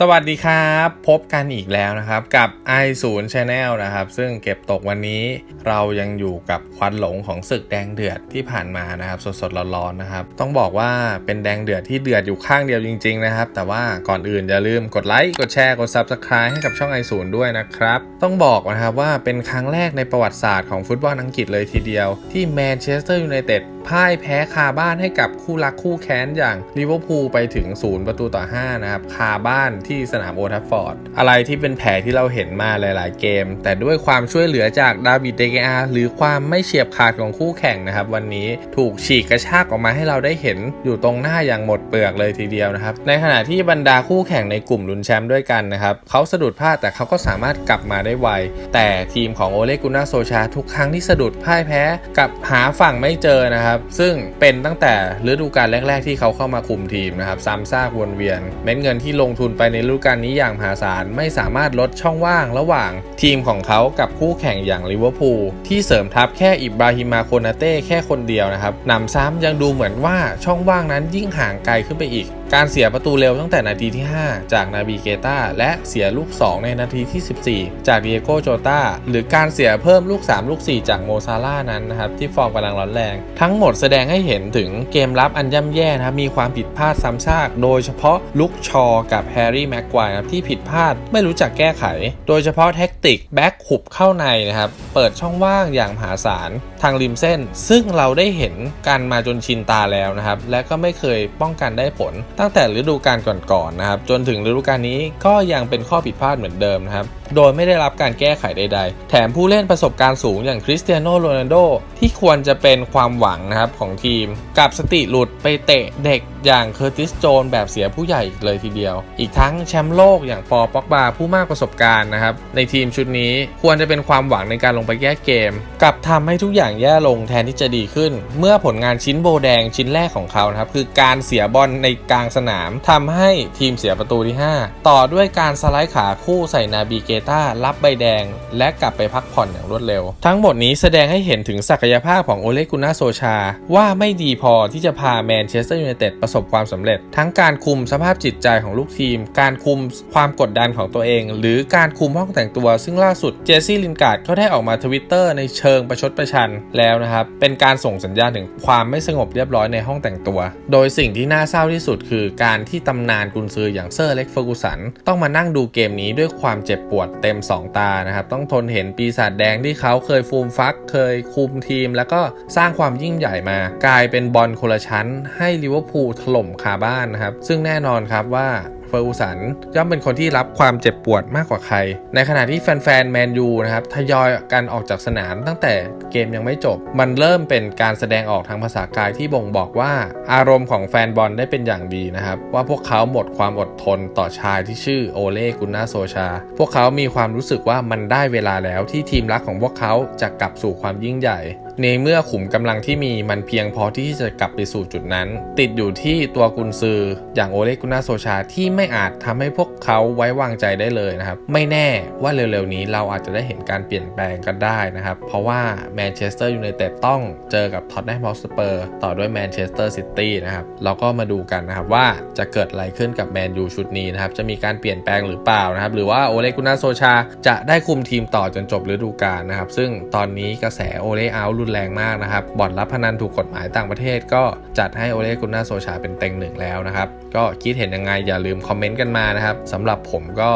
สวัสดีครับ พบกันอีกแล้วนะครับกับ i 0 Channel นะครับ ซึ่งเก็บตกวันนี้เรายังอยู่กับควันหลงของศึกแดงเดือดที่ผ่านมานะครับ สดๆร้อนๆนะครับ ต้องบอกว่าเป็นแดงเดือดที่เดือดอยู่ข้างเดียวจริง ๆ นะครับ แต่ว่าก่อนอื่นอย่าลืมกดไลค์กดแชร์กด Subscribe ให้กับช่อง i 0ด้วยนะครับ ต้องบอกนะครับว่าเป็นครั้งแรกในประวัติศาสตร์ของฟุตบอลอังกฤษเลยทีเดียว ที่แมนเชสเตอร์ยูไนเต็ดพ่ายแพ้คาบ้านให้กับคู่รักคู่แค้นอย่างลิเวอร์พูลไปถึง0ประตูต่อ5นะครับคาบ้านที่สนามโอทัฟฟอร์ด อะไรที่เป็นแผลที่เราเห็นมาหลาย ๆ เกม แต่ด้วยความช่วยเหลือจากดาวิดเดกอาหรือความไม่เฉียบขาดของคู่แข่งนะครับ วันนี้ถูกฉีกกระชากออกมาให้เราได้เห็นอยู่ตรงหน้าอย่างหมดเปลือกเลยทีเดียวนะครับ ในขณะที่บรรดาคู่แข่งในกลุ่มลุนแชมป์ด้วยกันนะครับเขาสะดุดพลาดแต่เขาก็สามารถกลับมาได้ไว แต่ทีมของโอเลกุน่าโซชาทุกครั้งที่สะดุดพ่ายแพ้กับหาฝั่งไม่เจอนะครับ ซึ่งเป็นตั้งแต่ฤดูกาลแรก ๆ ที่เขาเข้ามาคุมทีมนะครับซ้ำซากวนเวียน เม็ดเงินที่ลงทุนไปในฤดูกาลนี้อย่างมหาศาลไม่สามารถลดช่องว่างระหว่างทีมของเขากับคู่แข่งอย่างลิเวอร์พูลที่เสริมทัพแค่อิบราฮิมาโคนาเต้แค่คนเดียวนะครับหนำซ้ำยังดูเหมือนว่าช่องว่างนั้นยิ่งห่างไกลขึ้นไปอีก การเสียประตูเร็วตั้งแต่นาทีที่ 5 จากนาบีเกตาและเสียลูก 2 ในนาทีที่ 14 จากเดียโกโจตาหรือการเสียเพิ่มลูก 3 ลูก 4 จากโมซาร่านั้นนะครับที่ฟอร์มกำลังร้อนแรง ทั้งหมดแสดงให้เห็นถึงเกมรับอันย่ำแย่นะครับมีความผิดพลาดซ้ำซากโดยเฉพาะลุกชอกับแฮร์รี่แม็กควายครับที่ผิดพลาดไม่รู้จักแก้ไข โดยเฉพาะแท็กติกแบ็คขุบเข้าในนะครับเปิดช่องว่างอย่างมหาศาลทางริมเส้น ซึ่งเราได้เห็นกันมาจนชินตาแล้วนะครับและก็ไม่เคยป้องกันได้ผลตั้งแต่ฤดูกาลก่อนๆนะครับ จนถึงฤดูกาลนี้ก็ยังเป็นข้อผิดพลาดเหมือนเดิมนะครับ โดยไม่ได้รับการแก้ไขใด ๆ แถมผู้เล่นประสบการณ์สูงอย่างคริสเตียโนโรนัลโดที่ควรจะเป็นความหวังนะครับของทีม กับสติหลุดไปเตะเด็กอย่างเคอร์ติสโจนแบบเสียผู้ใหญ่เลยทีเดียว อีกทั้งแชมป์โลกอย่างปอป็อกบาผู้มากประสบการณ์นะครับ ในทีมชุดนี้ควรจะเป็นความหวังในการลงไปแก้เกม กับทำให้ทุกอย่างแย่ลงแทนที่จะดีขึ้น เมื่อผลงานชิ้นโบแดงชิ้นแรกของเขานะครับคือการเสียบอลในกลางสนามทำให้ทีมเสียประตูที่ 5 ต่อด้วยการสไลด์ขาคู่ใส่นาบีเกตารับใบแดง และกลับไปพักผ่อนอย่างรวดเร็ว ทั้งหมดนี้แสดงให้เห็นถึงศักยภาพของโอเลกุน่าโซชา ว่าไม่ดีพอที่จะพาแมนเชสเตอร์ยูไนเต็ดประสบความสำเร็จ ทั้งการคุมสภาพจิตใจของลูกทีม การคุมความกดดันของตัวเอง หรือการคุมห้องแต่งตัว ซึ่งล่าสุดเจสซี่ลินการ์ดก็ได้ออกมาทวิตเตอร์ในเชิงประชดประชันแล้วนะครับเป็นการส่งสัญญาณถึงความไม่สงบเรียบร้อยในห้องแต่งตัว โดยสิ่งที่น่าเศร้าที่สุดคือการที่ตำนานกุนซืออย่างเซอร์เล็กเฟอร์กูสันต้องมานั่งดูเกมนี้ด้วยความเจ็บปวดเต็มสองตานะครับ ต้องทนเห็นปีศาจแดงที่เขาเคยฟูมฟัก เคยคุมทีม แล้วก็สร้างความยิ่งใหญ่มา กลายเป็นบอลคนละชั้น ให้ลิเวอร์พูลถล่มคาบ้านนะครับ ซึ่งแน่นอนครับว่า เฟอร์กูสันย่อมเป็นคนที่รับความเจ็บปวดมากกว่าใคร ในขณะที่แฟนๆแมนยูนะครับทยอยกันออกจากสนามตั้งแต่เกมยังไม่จบ มันเริ่มเป็นการแสดงออกทางภาษากายที่บ่งบอกว่าอารมณ์ของแฟนบอลได้เป็นอย่างดีนะครับ ว่าพวกเขาหมดความอดทนต่อชายที่ชื่อโอเล่กุนนาโซชา พวกเขามีความรู้สึกว่ามันได้เวลาแล้วที่ทีมรักของพวกเขาจะกลับสู่ความยิ่งใหญ่ในเมื่อขุมกำลังที่มีมันเพียงพอที่จะกลับไปสู่จุดนั้น ติดอยู่ที่ตัวกุนซืออย่างโอเลกุนาโซชาที่ไม่อาจทำให้พวกเขาไว้วางใจได้เลยนะครับ ไม่แน่ว่าเร็วๆนี้เราอาจจะได้เห็นการเปลี่ยนแปลงกันได้นะครับ เพราะว่าแมนเชสเตอร์ยูไนเต็ดต้องเจอกับท็อตแนมฮอสเปอร์ต่อด้วยแมนเชสเตอร์ซิตี้นะครับเราก็มาดูกันนะครับว่าจะเกิดอะไรขึ้นกับแมนยูชุดนี้นะครับ จะมีการเปลี่ยนแปลงหรือเปล่านะครับ หรือว่าโอเลกุนาโซชาจะได้คุมทีมต่อจนจบฤดูกาลนะครับ ซึ่งตอนนี้กระแสโอเลเอารุนแรงมากนะครับ บ่อนรับพนันถูกกฎหมายต่างประเทศ ก็จัดให้โอเลกุน่าโซชาเป็นเต็งหนึ่งแล้วนะครับ ก็คิดเห็นยังไงอย่าลืมคอมเมนต์กันมานะครับสำหรับผมก็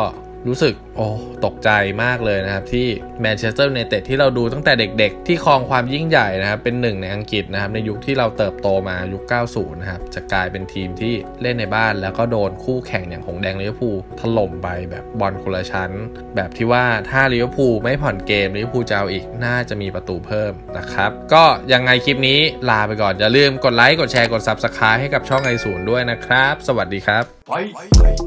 รู้สึกโอ้ตกใจมากเลยนะครับ ที่แมนเชสเตอร์ยูไนเต็ดที่เราดูตั้งแต่เด็กๆ ที่ครองความยิ่งใหญ่นะครับ เป็นหนึ่งในอังกฤษนะครับ ในยุคที่เราเติบโตมายุค 90 นะครับ จะกลายเป็นทีมที่เล่นในบ้าน แล้วก็โดนคู่แข่งอย่างหงแดงลิเวอร์พูลถล่มไปแบบบอลคนละชั้น แบบที่ว่าถ้าลิเวอร์พูลไม่ผ่อนเกมลิเวอร์พูลจะเอาอีกน่าจะมีประตูเพิ่มนะครับก็ยังไงคลิปนี้ลาไปก่อนอย่าลืมกดไลค์กดแชร์กด Subscribe ให้กับช่องไอศูนย์ด้วยนะครับ สวัสดีครับ